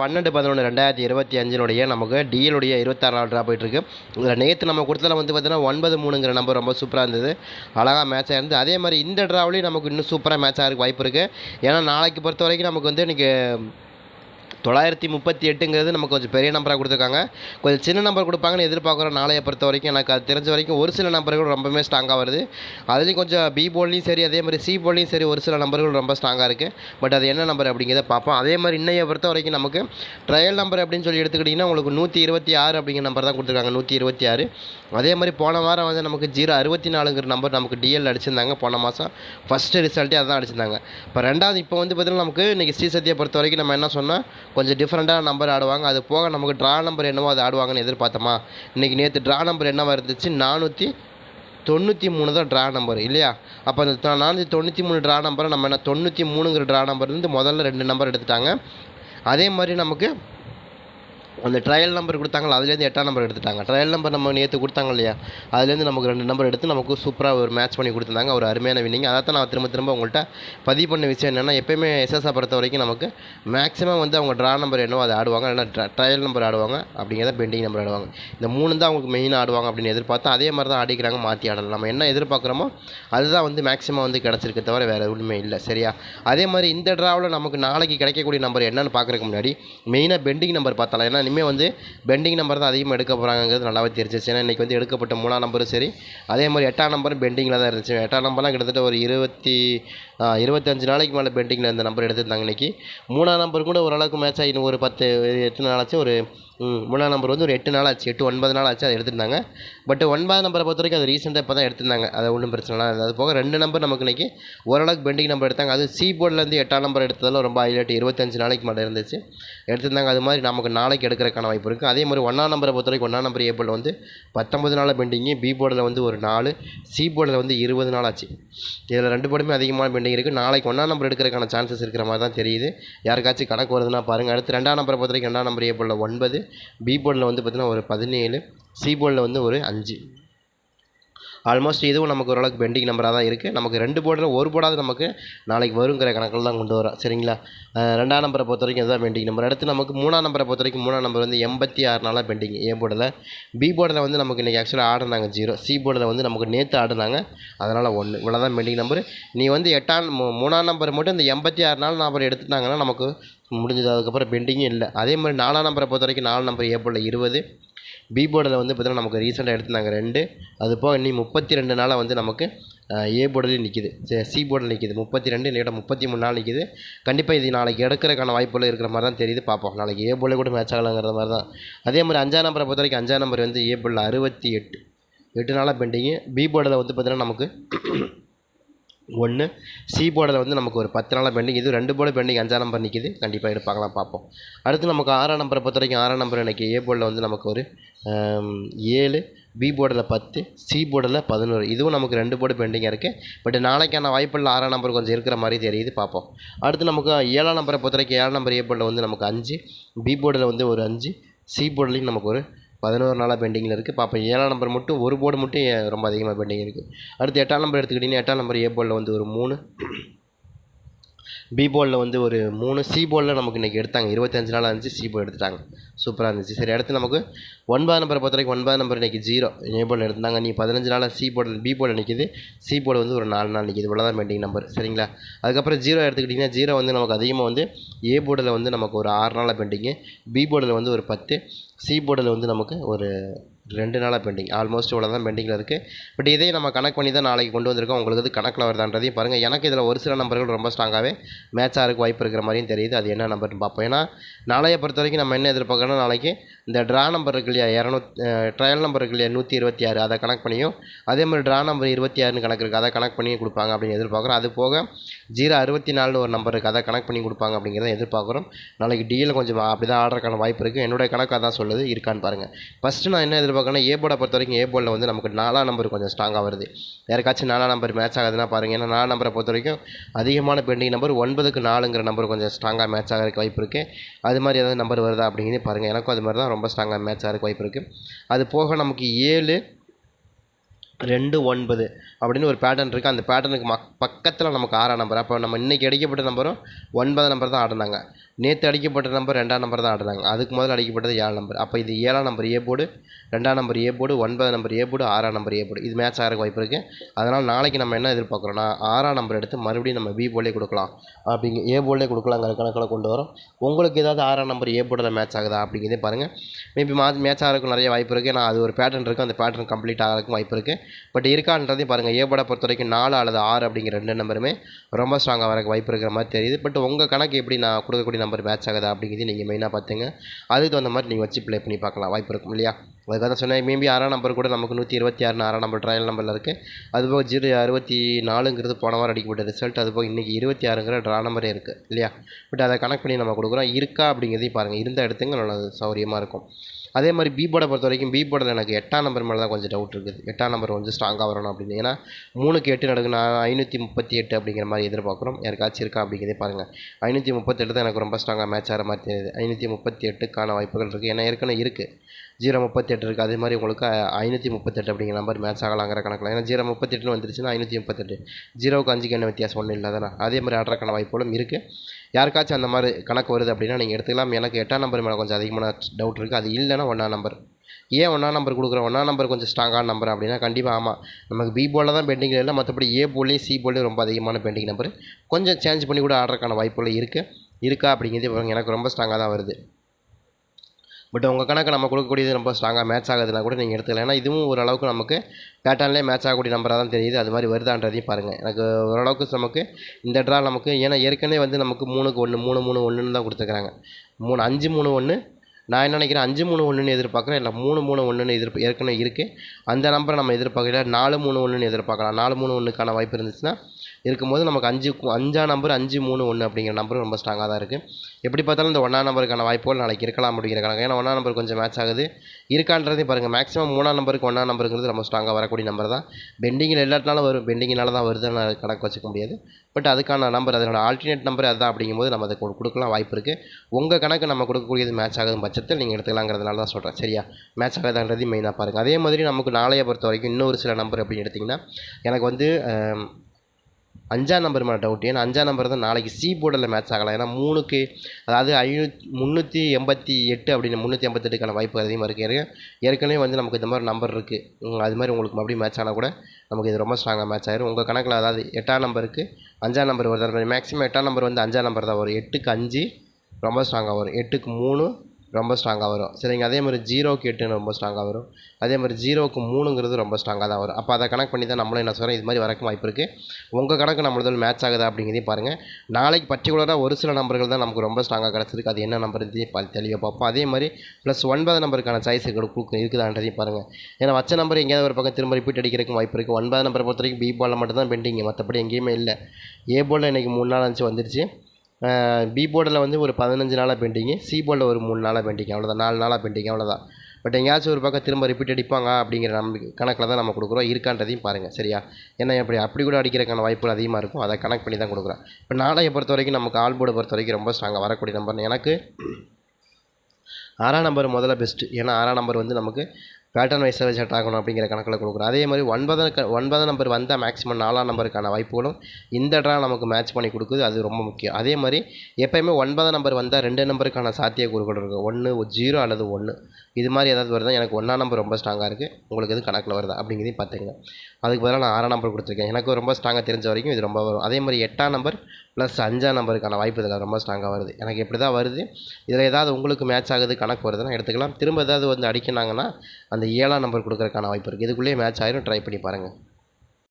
பன்னெண்டு பதினொன்று ரெண்டாயிரத்தி இருபத்தி அஞ்சினுடைய நமக்கு டிஎலுடைய இருபத்தாறு நாள் ட்ரா போயிட்டுருக்கு இதில் நேற்று நம்ம கொடுத்ததில் வந்து பார்த்தீங்கன்னா ஒன்பது மூணுங்கிற நம்பர் ரொம்ப சூப்பராக இருந்தது. அழகாக மேட்ச் ஆயிருந்து அதே மாதிரி இந்த ட்ராவிலையும் நமக்கு இன்னும் சூப்பராக மேட்ச் ஆகிறதுக்கு வாய்ப்பு இருக்குது ஏன்னா நாளைக்கு பொறுத்த வரைக்கும் நமக்கு வந்து இன்றைக்கி தொள்ளாயிரத்தி முப்பத்தி எட்டுங்கிறது நமக்கு கொஞ்சம் பெரிய நம்பராக கொடுத்துருக்காங்க. கொஞ்சம் சின்ன நம்பர் கொடுப்பாங்கன்னு எதிர்பார்க்குறோம் நாளையை பொறுத்த வரைக்கும். எனக்கு அது தெரிஞ்ச வரைக்கும் ஒரு சில நம்பர்கள் ரொம்பவே ஸ்ட்ராங்காக வருது. அதுலேயும் கொஞ்சம் பி போல்லையும் சரி அதே மாதிரி சி போல்லையும் சரி ஒரு சில நம்பர்கள் ரொம்ப ஸ்ட்ராங்காக இருக்குது பட் அது என்ன நம்பர் அப்படிங்கிறத பார்ப்போம். அதே மாதிரி இன்னையை பொறுத்த வரைக்கும் நமக்கு ட்ரையல் நம்பர் அப்படின்னு சொல்லி எடுத்துக்கிட்டிங்கன்னா உங்களுக்கு நூற்றி இருபத்தி ஆறு அப்படிங்கிற நம்பர் தான் கொடுத்துருக்காங்க நூற்றி இருபத்தி ஆறு. அதே மாதிரி போன வாரம் வந்து நமக்கு ஜீரோ அறுபத்தி நாலுங்கிற நம்பர் நமக்கு டிஎல் அடிச்சிருந்தாங்க போன மாதம் ஃபஸ்ட்டு ரிசல்ட்டே அதான் அடிச்சிருந்தாங்க. இப்போ ரெண்டாவது இப்போ வந்து பார்த்தீங்கன்னா நமக்கு இன்றைக்கி ஸ்ரீசத்தியை பொறுத்த வரைக்கும் நம்ம என்ன சொன்னால் கொஞ்சம் டிஃப்ரெண்ட்டான நம்பர் ஆடுவாங்க. அது போக நமக்கு ட்ரா நம்பர் என்னவோ அது ஆடுவாங்கன்னு எதிர்பார்த்தோமா? இன்றைக்கி நேற்று ட்ரா நம்பர் என்னவாக இருந்துச்சு? நானூற்றி தொண்ணூற்றி மூணு தான் ட்ரா நம்பர் இல்லையா? அப்போ அந்த நானூற்றி தொண்ணூற்றி மூணு ட்ரா நம்பரை நம்ம என்ன தொண்ணூற்றி மூணுங்கிற ட்ரா நம்பர்லேருந்து முதல்ல ரெண்டு நம்பர் எடுத்துட்டாங்க. அதே மாதிரி நமக்கு அந்த ட்ரையல் நம்பர் கொடுத்தாங்களா அதுலேருந்து எட்டாம் நம்பர் எடுத்துட்டாங்க. ட்ரையல் நம்பர் நம்ம நேற்று கொடுத்தாங்க இல்லையா? அதுலேருந்து நமக்கு ரெண்டு நம்பர் எடுத்து நமக்கு சூப்பராக ஒரு மேட்ச் பண்ணி கொடுத்துருந்தாங்க. ஒரு அருமையான வின்னிங் அதை தான் நான் திரும்ப திரும்ப உங்கள்கிட்ட பதிவு பண்ண விஷயம் என்னென்னா எப்பயுமே எஸ்எஸ்ஆ பொறுத்த வரைக்கும் நமக்கு மேக்ஸிமம் வந்து அவங்க ட்ரா நம்பர் என்னவோ அதை ஆடுவாங்க. இல்லைன்னா ட்ரையல் நம்பர் ஆடுவாங்க. அப்படிங்கிறத பெண்டிங் நம்பர் ஆடுவாங்க. இந்த மூணு தான் அவங்களுக்கு மெயினாக ஆடுவாங்க அப்படின்னு எதிர்பார்த்தா அதே மாதிரி தான் ஆடிக்கிறாங்க மாற்றி ஆடலாம் நம்ம என்ன எதிர்பார்க்குறோமோ அதுதான் வந்து மேக்ஸிமம் வந்து கிடச்சிருக்க தவிர வேறு எதுவுமே இல்லை. சரியா? அதே மாதிரி இந்த ட்ராவில் நமக்கு நாளைக்கு கிடைக்கக்கூடிய நம்பர் என்னன்னு பார்க்குறதுக்கு முன்னாடி மெயினாக பெண்டிங் நம்பர் பார்த்தலாம். ஏன்னா இனிமேல் வந்து பெண்டிங் நம்பர் தான் அதிகமாக எடுக்க போகிறாங்கிறது நல்லாவே தெரிஞ்சிச்சு. ஏன்னா இன்றைக்கி வந்து எடுக்கப்பட்ட மூணாம் நம்பரும் சரி அதே மாதிரி எட்டாம் நம்பரும் பெண்டிங்கில் தான் இருந்துச்சு. எட்டாம் நம்பர்லாம் கிட்டத்தட்ட ஒரு இருபத்தி இருபத்தஞ்சு நாளைக்கு மேலே பெண்டிங்கில் இந்த நம்பர் எடுத்திருந்தாங்க இன்றைக்கி மூணாம் நம்பர் கூட ஓரளவுக்கு மேட்ச் ஆகி இன்னும் ஒரு பத்து எத்தனை நாளாச்சும் ஒரு மூணாம் நம்பர் வந்து ஒரு எட்டு நாள் ஆச்சு எட்டு ஒன்பது நாள் ஆச்சு அதை எடுத்திருந்தாங்க. பட் ஒன்பது நம்பரை பொறுத்த வரைக்கும் அது ரீசெண்டாக இப்போ தான் எடுத்திருந்தாங்க. அது ஒன்றும் பிரச்சனை இல்லை. அது போக ரெண்டு நம்பர் நமக்கு இன்றைக்கி ஓரளவுக்கு பெண்டிங் நம்பர் எடுத்தாங்க. அது சி போர்ட்லேருந்து எட்டாம் நம்பர் எடுத்ததெல்லாம் ரொம்ப ஹைலைட் இருபத்தஞ்சு நாளைக்கு மேலே இருந்துச்சு. எடுத்திருந்தாங்க. அது மாதிரி நமக்கு நாளைக்கு எடுக்கிறக்கான வாய்ப்பு இருக்குது அதே மாதிரி ஒன்றாம் நம்பரை பொறுத்த வரைக்கும் ஒன்றாம் நம்பர் ஏ போர்டில் வந்து பத்தொம்பது நாள் பெண்டிங்கு பி போர்டில் வந்து ஒரு நாலு சி போர்டில் வந்து இருபது நாள் ஆச்சு இதில் ரெண்டு போர்டுமே அதிகமான பெண்டிங் இருக்குது நாளைக்கு ஒன்றாம் நம்பர் எடுக்கிறதுக்கான சான்சஸ் இருக்கிற மாதிரி தான் தெரியுது. யாருக்காச்சும் கணக்கு வருதுன்னா பாருங்கள் அடுத்து ரெண்டாம் நம்பரை பொறுத்த வரைக்கும் ரெண்டாம் நம்பர் ஏ போர்டில் ஒன்பது பி போர்டில் வந்து பார்த்திங்கன்னா ஒரு பதினேழு சி போர்டில் வந்து ஒரு அஞ்சு. ஆல்மோஸ்ட் இதுவும் நமக்கு ஓரளவுக்கு பெண்டிங் நம்பராக தான் இருக்குது நமக்கு ரெண்டு போர்டில் ஒரு போர்டாவது நமக்கு நாளைக்கு வருங்கிற கணக்கில் தான் கொண்டு வரோம் சரிங்களா? ரெண்டாம் நம்பரை பொறுத்த வரைக்கும் இதுதான் பெண்டிங் நம்பர் அடுத்து நமக்கு மூணாம் நம்பரை பொறுத்த வரைக்கும் மூணாம் நம்பர் வந்து எண்பத்தி ஆறு நாளாக பெண்டிங் ஏ போர்டில் பி போர்டில் வந்து நமக்கு இன்றைக்கி ஆக்சுவலாக ஆடினாங்க ஜீரோ சி போர்டில் வந்து நமக்கு நேற்று ஆடினாங்க அதனால் ஒன்று இவ்வளோ தான் பெண்டிங் நம்பர் நீ வந்து எட்டாம் மூ- மூணாம் நம்பர் மட்டும் இந்த எண்பத்தி ஆறு நாள் நம்பர் எடுத்துட்டாங்கன்னா நமக்கு முடிஞ்சது. அதுக்கப்புறம் பெண்டிங்கும் இல்லை. அதே மாதிரி நாலாம் நம்பரை பொறுத்த வரைக்கும் நாலு நம்பர் ஏ போர்டில் இருபது. பி போர்டில் வந்து பார்த்திங்கன்னா நமக்கு ரீசெண்டாக எடுத்திருந்தாங்க ரெண்டு. அது போக இன்னி முப்பத்தி ரெண்டு நாளாக வந்து நமக்கு ஏ போர்டில் நிற்கிது சி போர்டில் நிற்கிது முப்பத்தி ரெண்டு இல்லையா முப்பத்தி மூணு நாள் நிற்கிது கண்டிப்பாக இது நாளைக்கு எடுக்கிறதுக்கான வாய்ப்புகள் இருக்கிற மாதிரி தான் தெரியுது பார்ப்போம். நாளைக்கு ஏ போர்டில் கூட மேட்ச் ஆகலாங்கிற மாதிரி தான். அதே மாதிரி அஞ்சாம் நம்பரை பொறுத்த வரைக்கும் அஞ்சாம் நம்பர் வந்து ஏ போர்டில் அறுபத்தி எட்டு. எட்டு நாளாக பெண்டிங்கு பி போர்டில் வந்து பார்த்திங்கன்னா நமக்கு ஒன்று சி போர்டில் வந்து நமக்கு ஒரு பத்து நாளாக பெண்டிங் இது ரெண்டு போர்டு பெண்டிங் அஞ்சாம் நம்பர் நிற்கிது கண்டிப்பாக எடுப்பாங்களாம் பார்ப்போம். அடுத்து நமக்கு ஆறாம் நம்பரை பொறுத்த வரைக்கும் ஆறாம் நம்பர் எனக்கு ஏ போர்டில் வந்து நமக்கு ஒரு ஏழு பி போர்டில் பத்து சி போர்டில் பதினோரு. இதுவும் நமக்கு ரெண்டு போர்டு பெண்டிங்காக இருக்குது பட் நாளைக்கான வாய்ப்புள்ள ஆறாம் நம்பர் கொஞ்சம் இருக்கிற மாதிரி தெரியுது பார்ப்போம். அடுத்து நமக்கு ஏழாம் நம்பரை பொறுத்த வரைக்கும் ஏழாம் நம்பர் ஏ போர்டில் வந்து நமக்கு அஞ்சு பி போர்டில் வந்து ஒரு அஞ்சு சி போர்டிலையும் நமக்கு ஒரு பதினோரு நாளாக பெண்டிங்கில் இருக்குது பார்ப்போம் ஏழாம் நம்பர் மட்டும் ஒரு போர்டு மட்டும் ரொம்ப அதிகமாக பெண்டிங் இருக்குது அடுத்து எட்டாம் நம்பர் எடுத்துக்கிட்டிங்கன்னா எட்டாம் நம்பர் ஏ போர்டில் வந்து ஒரு மூணு. பி பாலில் வந்து ஒரு மூணு சி பாலில் நமக்கு இன்றைக்கி எடுத்தாங்க. இருபத்தஞ்சு நாள் இருந்துச்சு சி பால் எடுத்துட்டாங்க. சூப்பராக இருந்துச்சு. சரி அடுத்து நமக்கு ஒன்பது நம்பரை பொறுத்த வரைக்கும் ஒன்பது நம்பர் இன்றைக்கி ஜீரோ ஏ போர்டில் எடுத்தாங்க நீ பதினஞ்சு நாளாக சி போர்டில் பி போர்டில் நிற்கிது சி போர்டு வந்து ஒரு நாலு நாள் நிற்கிது இவ்வளோ தான் பெண்டிங் நம்பர் சரிங்களா? அதுக்கப்புறம் ஜீரோ எடுத்துக்கிட்டிங்கன்னா ஜீரோ வந்து நமக்கு அதிகமாக வந்து ஏ போர்டில் வந்து நமக்கு ஒரு ஆறு நாளாக பெண்டிங்கு பி போர்டில் வந்து ஒரு பத்து சி போர்டில் வந்து நமக்கு ஒரு ரெண்டு நாளாக பெண்டிங் ஆல்மோஸ்ட் இவ்வளோ தான் பெண்டிங்கில் இருக்குது பட் இதே நம்ம கணக்கு பண்ணி தான் நாளைக்கு கொண்டு வந்திருக்கோம். உங்களுக்கு அது கணக்கில் வருதான்றதையும் பாருங்கள் எனக்கு இதில் ஒரு சில நம்பர்கள் ரொம்ப ஸ்ட்ராங்காகவே மேட்ச் ஆகிறதுக்கு வாய்ப்பு இருக்கிற மாதிரியும் தெரியுது. அது என்ன நம்பர்னு பார்ப்போம். ஏன்னா நாளைய பொறுத்த வரைக்கும் நம்ம என்ன எதிர்பார்க்கணும் நாளைக்கு இந்த ட்ரா நம்பர் இருக்கு இல்லையா? இரநூத் ட்ரையல் நம்பர் இருக்கு இல்லையா? நூற்றி இருபத்தி ஆறு. அதை கணக்கு பண்ணியும். அதே மாதிரி ட்ரா நம்பர் இருபத்தி ஆறுன்னு கணக்கு இருக்குது அதை கணக்கு பண்ணி கொடுப்பாங்க அப்படின்னு எதிர்பார்க்குறோம். அது போக ஜீரோ அறுபத்தி நாலுன்னு ஒரு நம்பர் இருக்குது அதை கணக்கு பண்ணி கொடுப்பாங்க அப்படிங்கிறத எதிர்பார்க்குறோம். நாளைக்கு டிஎல் கொஞ்சம் அப்படி தான் ஆடுறதுக்கான வாய்ப்பு இருக்குது என்னுடைய கணக்கு அதான் சொல்லுது. இருக்கான்னு பாருங்கள் ஃபஸ்ட்டு நான் என்ன எதிர்பார்க்கணும் ஏ போர்டை பொறுத்த வரைக்கும் ஏ போர்டில் வந்து நமக்கு நாலாம் நம்பர் கொஞ்சம் ஸ்ட்ராங்காக வருது. யாருக்காச்சும் நாலாம் நம்பர் மேட்ச் ஆகுதுன்னா பாருங்கள் ஏன்னா நாலாம் நம்பரை பொறுத்த வரைக்கும் அதிகமான பெண்டிங் நம்பர் ஒன்பதுக்கு நாலுங்கிற நம்பர் கொஞ்சம் ஸ்ட்ராங்காக மேட்ச் ஆகிறதுக்கு வாய்ப்பு இருக்குது அது மாதிரி ஏதாவது நம்பர் வருதா அப்படிங்கிறது பாருங்கள் எனக்கும் அது மாதிரி தான் ரொம்ப ரொம்ப ஸ்ட்ராங்காக மேட்ச் ஆகிறதுக்கு வாய்ப்பு இருக்குது அது போக நமக்கு ஏழு ரெண்டு ஒன்பது அப்படின்னு ஒரு பேட்டர்ன் இருக்குது அந்த பேட்டர்னுக்கு மக் பக்கத்தில் நமக்கு ஆறாம் நம்பர் அப்போ நம்ம இன்றைக்கி அடிக்கப்பட்ட நம்பரும் ஒன்பது நம்பர் தான் ஆடினாங்க. நேற்று அடிக்கப்பட்ட நம்பர் ரெண்டாம் நம்பர் தான் ஆடினாங்க. அதுக்கு முதல்ல அடிக்கப்பட்டது ஏழாம் நம்பர் அப்போ இது ஏழாம் நம்பர் ஏ போர்டு ரெண்டாம் நம்பர் ஏ போர்டு ஒன்பதாம் நம்பர் ஏ போர்டு ஆறாம் நம்பர் ஏ போர்டு இது மேட்ச் ஆகிறக்கு வாய்ப்பு இருக்குது அதனால் நாளைக்கு நம்ம என்ன எதிர்பார்க்குறோன்னா ஆறாம் நம்பர் எடுத்து மறுபடியும் நம்ம பி போலே கொடுக்கலாம். அப்படிங்க ஏ போலே கொடுக்கலாங்கிற கணக்கில் கொண்டு வரோம். உங்களுக்கு ஏதாவது ஆறாம் நம்பர் ஏ போர்டில் மேட்ச் ஆகுதா அப்படிங்கிறதே பாருங்கள் மேபி மா மேட்ச் ஆகிறதுக்கு நிறைய வாய்ப்பு இருக்குது நான் அது ஒரு பேட்டர்ன் இருக்குது அந்த பேட்டர்ன் கம்ப்ளீட் ஆகிறதுக்கும் வாய்ப்பு இருக்குது பட் இருக்கான்றதையும் பாருங்கள் ஏ போர்டை பொறுத்த வரைக்கும் நாலு அல்லது ஆறு அப்படிங்கிற ரெண்டு நம்பருமே ரொம்ப ஸ்ட்ராங்காக வரக்கு வாய்ப்பு இருக்கிற மாதிரி தெரியுது. பட் உங்கள் கணக்கு எப்படி நான் கொடுக்கக்கூடிய நம்பர் மேட்ச் ஆகுதா அப்படிங்கிறது நீங்கள் மெயினாக பார்த்துங்க. அதுக்கு தகுந்த மாதிரி நீங்கள் வச்சு ப்ளே பண்ணி பார்க்கலாம். வாய்ப்பு இருக்கும் இல்லையா? அதுக்காக தான் சொன்னேன் மேபி ஆறாம் நம்பர் கூட நமக்கு நூற்றி இருபத்தி ஆறுனு ஆறாம் நம்பர் ட்ரையல் நம்பரில் இருக்குது அதுபோக ஜீரோ அறுபத்தி நாலுங்கிறது போன வாரம் அடிக்கப்பட்ட ரிசல்ட் அதுபோக இன்றைக்கி இருபத்தி ஆறுங்கிற ட்ரா நம்பரே இருக்குது இல்லையா? பட் அதை கனெக்ட் பண்ணி நம்ம கொடுக்குறோம். இருக்கா அப்படிங்கிறதையும் பாருங்கள் இருந்த இடத்துங்க நல்லது சௌரியமாக இருக்கும். அதே மாதிரி பி போர்டை பொறுத்த வரைக்கும் பி போர்டில் எனக்கு எட்டாம் நம்பர் மேலே தான் கொஞ்சம் டவுட் இருக்குது. எட்டாம் நம்பர் கொஞ்சம் ஸ்ட்ராங்காக வரணும் அப்படின்னு. ஏன்னா மூணுக்கு எட்டு நடக்கு நான் ஐநூற்றி முப்பத்தி எட்டு அப்படிங்கிற மாதிரி எதிர்பார்க்குறோம். யாருக்காச்சும் இருக்கா அப்படிங்கிறதே பாருங்கள் ஐநூற்றி முப்பத்தெட்டு தான் எனக்கு ரொம்ப ஸ்ட்ராங்காக மேட்ச் ஆகிற மாதிரி தெரியுது. ஐநூற்றி முப்பத்தி எட்டுக்கான வாய்ப்புகள் இருக்குது ஏன்னா ஏற்கனவே இருக்குது ஜீரோ முப்பத்தெட்டு இருக்குது அதே மாதிரி உங்களுக்கு ஐநூற்றி முப்பத்தெட்டு அப்படிங்கிற நம்பர் மேட்ச் ஆகலாங்கிற கணக்கில். ஏன்னா ஜீரோ முப்பத்தெட்டுன்னு வந்துருச்சுன்னா ஐநூற்றி முப்பத்தெட்டு ஜீரோவுக்கு அஞ்சுக்கு என்ன வித்தியாசம்? ஒன்றும் இல்லை தானே அதே மாதிரி ஆடுறக்கான வாய்ப்புகளும் இருக்குது யாருக்காச்சும் அந்த மாதிரி கணக்கு வருது அப்படின்னா நீங்கள் எடுத்துக்கலாம். எனக்கு எட்டாம் நம்பர் மேலே கொஞ்சம் அதிகமான டவுட் இருக்குது அது இல்லைன்னா ஒன்றாம் நம்பர். ஏன் ஒன்றாம் நம்பர் கொடுக்குறோம்? ஒன்றாம் நம்பர் கொஞ்சம் ஸ்ட்ராங்கான நம்பர் அப்படின்னா கண்டிப்பாக ஆமாம் நமக்கு பி போலில் தான் பெண்டிங் இல்லை மற்றபடி ஏ போலையும் சி போலையும் ரொம்ப அதிகமான பெண்டிங் நம்பர் கொஞ்சம் சேஞ்ச் பண்ணி கூட ஆடுறதுக்கான வாய்ப்புகள் இருக்குது இருக்கா அப்படிங்கிறது எனக்கு ரொம்ப ஸ்ட்ராங்காக தான் வருது. பட் உங்கள் கணக்கு நம்ம கொடுக்கக்கூடியது ரொம்ப ஸ்ட்ராங்காக மேட்ச் ஆகுதுன்னா கூட நீங்கள் எடுத்துக்கலாம். ஏன்னா இதுவும் ஓரளவுக்கு நமக்கு பேட்டர்ன்லேயே மேட்ச் ஆகக்கூடிய நம்பராக தான் தெரியுது. அது மாதிரி வருதான்றதையும் பாருங்கள் எனக்கு ஓரளவுக்கு நமக்கு இந்த ட்ரா நமக்கு ஏன்னா ஏற்கனவே வந்து நமக்கு மூணுக்கு ஒன்று மூணு மூணு ஒன்றுன்னு தான் கொடுத்துருக்குறாங்க மூணு அஞ்சு மூணு ஒன்று நான் என்ன நினைக்கிறேன்? அஞ்சு மூணு ஒன்றுன்னு எதிர்பார்க்குறேன். இல்லை மூணு மூணு ஒன்றுன்னு எதிர்ப்பு ஏற்கனவே இருக்குது அந்த நம்பரை நம்ம எதிர்பார்க்கல. நாலு மூணு ஒன்றுன்னு எதிர்பார்க்கலாம். நாலு மூணு ஒன்றுக்கான வாய்ப்பு இருந்துச்சுன்னா இருக்கும்போது நமக்கு அஞ்சு அஞ்சா நம்பர் அஞ்சு மூணு ஒன்று அப்படிங்கிற நம்பரும் ரொம்ப ஸ்ட்ராங்காக தான் இருக்குது எப்படி பார்த்தாலும் இந்த ஒன்றாம் நம்பருக்கான வாய்ப்புகள் நாளைக்கு இருக்கலாம் அப்படிங்கிற கணக்கு. ஏன்னா ஒன்றாம் நம்பர் கொஞ்சம் மேட்ச் ஆகுது. இருக்கான்றதையும் பாருங்கள் மேக்ஸிமம் மூணாம் நம்பருக்கு ஒன்றாம் நம்பருங்கிறது ரொம்ப ஸ்ட்ராங்காக வரக்கூடிய நம்பர் தான். பெண்டிங்கில் எல்லாத்தினாலும் வரும். பெண்டிங்கினால தான் வருதுன்னு கணக்கு வச்சுக்க முடியாது. பட் அதுக்கான நம்பர் அதனோட ஆல்டர்னேட் நம்பர் அதுதான் அப்படிங்கும்போது நம்ம அதை கொடுக்கலாம். வாய்ப்பு இருக்குது உங்கள் கணக்கு நம்ம கொடுக்கக்கூடியது மேட்ச் ஆகும் பட்சத்தில் நீங்கள் எடுத்துக்கலாங்கிறதுனால தான் சொல்கிறேன் சரியா? மேட்ச் ஆகாதுன்றதையும் மெயினாக பாருங்கள் அதே மாதிரி நமக்கு நாளைய பொறுத்த வரைக்கும் இன்னொரு சில நம்பர் அப்படின்னு எடுத்திங்கன்னா எனக்கு வந்து அஞ்சாம் நம்பர் மேலே டவுட் ஏன்னா அஞ்சாம் நம்பர் தான் நாளைக்கு சி போர்டில் மேட்ச் ஆகலாம். ஏன்னா மூணுக்கு அதாவது ஐநூ முந்நூற்றி எண்பத்தி எட்டு அப்படின்னு முந்நூற்றி எண்பத்தெட்டுக்கான வாய்ப்பு அதிகமாக இருக்குது ஏற்க- ஏற்கனவே வந்து நமக்கு இந்த மாதிரி நம்பர் இருக்குது அது மாதிரி உங்களுக்கு மறுபடியும் மேட்ச் ஆனால் கூட நமக்கு இது ரொம்ப ஸ்ட்ராங்காக மேட்ச் ஆயிரும். உங்கள் கணக்கில் அதாவது எட்டாம் நம்பருக்கு அஞ்சாம் நம்பர் வருது. மேக்ஸிமம் எட்டாம் நம்பர் வந்து அஞ்சாம் நம்பர் தான். வரும் எட்டுக்கு அஞ்சு ரொம்ப ஸ்ட்ராங்காக வரும். எட்டுக்கு மூணு ரொம்ப ஸ்ட்ராங்காக வரும். சரிங்க அதே மாதிரி ஜீரோக்கு எட்டு ரொம்ப ஸ்ட்ராங்காக வரும். அதே மாதிரி ஜீரோக்கு மூணுங்கிறது ரொம்ப ஸ்ட்ராங்காக தான் வரும். அப்போ அதை கணக்கு பண்ணி தான் நம்மளும் என்ன சொல்கிறோம் இது மாதிரி வரக்கும் வாய்ப்பு இருக்குது உங்கள் கணக்கு நம்மளதில் மேட்ச் ஆகுதா அப்படிங்கிறதையும் பாருங்கள் நாளைக்கு பர்டிகுலராக ஒரு சில நம்பர்கள் தான் நமக்கு ரொம்ப ஸ்ட்ராங்காக கிடச்சிருக்கு. அது என்ன நம்பர் பா தெளிவாக பார்ப்போம். அதே மாதிரி ப்ளஸ் ஒன்பது நம்பருக்கான சாய்ஸ் கொடுக்கு இருக்குதான்றதையும் பாருங்கள் ஏன்னா வச்ச நம்பர் எங்கேயாவது ஒரு பக்கம் திரும்ப ரிப்பீட் அடிக்கிறதுக்கு வாய்ப்பு இருக்குது ஒன்பது நம்பரை பொறுத்த வரைக்கும் பி பாலில் மட்டும் தான் பெண்டிங் மற்றபடி எங்கேயுமே இல்லை. ஏ போலில் இன்றைக்கி மூணு நாள் அஞ்சு வந்துருச்சு. பி போர்டில் வந்து ஒரு பதினஞ்சு நாளாக பெயிண்டிங்கு சி போர்டில் ஒரு மூணு நாளாக பெயிண்டிங் அவ்வளோதான் நாலு நாளாக பெண்டிங் அவ்வளோதான் பட் எங்கேயாச்சும் ஒரு பக்கம் திரும்ப ரிப்பீட் அடிப்பாங்க அப்படிங்கிற நம்பிக்கை கணக்கில் தான் நம்ம கொடுக்குறோம். இருக்கான்றதையும் பாருங்கள் சரியா? ஏன்னா எப்படி அப்படி கூட அடிக்கிறக்கான வாய்ப்புகள் அதிகமாக இருக்கும். அதை கனெக்ட் பண்ணி தான் கொடுக்குறோம். இப்போ நாளையை பொறுத்த வரைக்கும் நமக்கு ஆல் போர்டை பொறுத்த வரைக்கும் ரொம்ப ஸ்ட்ராங்காக வரக்கூடிய நம்பர் எனக்கு ஆறாம் நம்பர் முதல்ல பெஸ்ட்டு ஏன்னா ஆறாம் நம்பர் வந்து நமக்கு பேட்டர்ன் வைஸாக செட் ஆகணும் அப்படிங்கிற கணக்கில் கொடுக்குறோம். அதே மாதிரி ஒன்பது ஒன்பதாம் நம்பர் வந்தால் மேக்ஸிமம் நாலாம் நம்பருக்கான வாய்ப்புகளும் இந்த ட்ரா நமக்கு மேட்ச் பண்ணி கொடுக்குது. அது ரொம்ப முக்கியம். அதே மாதிரி எப்போயுமே ஒன்பதாம் நம்பர் வந்தால் ரெண்டு நம்பருக்கான சாத்திய கூறுகள் இருக்கும் ஒன்று ஜீரோ அல்லது ஒன்று இது மாதிரி ஏதாவது வருதா எனக்கு ஒன்றாம் நம்பர் ரொம்ப ஸ்ட்ராங்காக இருக்குது உங்களுக்கு எது கணக்கில் வருதா? அப்படிங்கிறதையும் பார்த்துங்க அதுக்கு பதிலாக நான் ஆறாம் நம்பர் கொடுத்துருக்கேன். எனக்கு ரொம்ப ஸ்ட்ராங்காக தெரிஞ்ச வரைக்கும் இது ரொம்ப வரும். அதே மாதிரி எட்டாம் நம்பர் ப்ளஸ் அஞ்சாம் நம்பருக்கான வாய்ப்பு இதில் ரொம்ப ஸ்ட்ராங்காக வருது. எனக்கு எப்படி தான் வருது. இதில் ஏதாவது உங்களுக்கு மேட்ச் ஆகுது கணக்கு வருதுன்னா எடுத்துக்கலாம். திரும்ப ஏதாவது வந்து அடிக்கினாங்கன்னா அந்த ஏழாம் நம்பர் கொடுக்கறதுக்கான வாய்ப்பு இருக்குது இதுக்குள்ளேயே மேட்ச் ஆயிரும். ட்ரை பண்ணி பாருங்கள்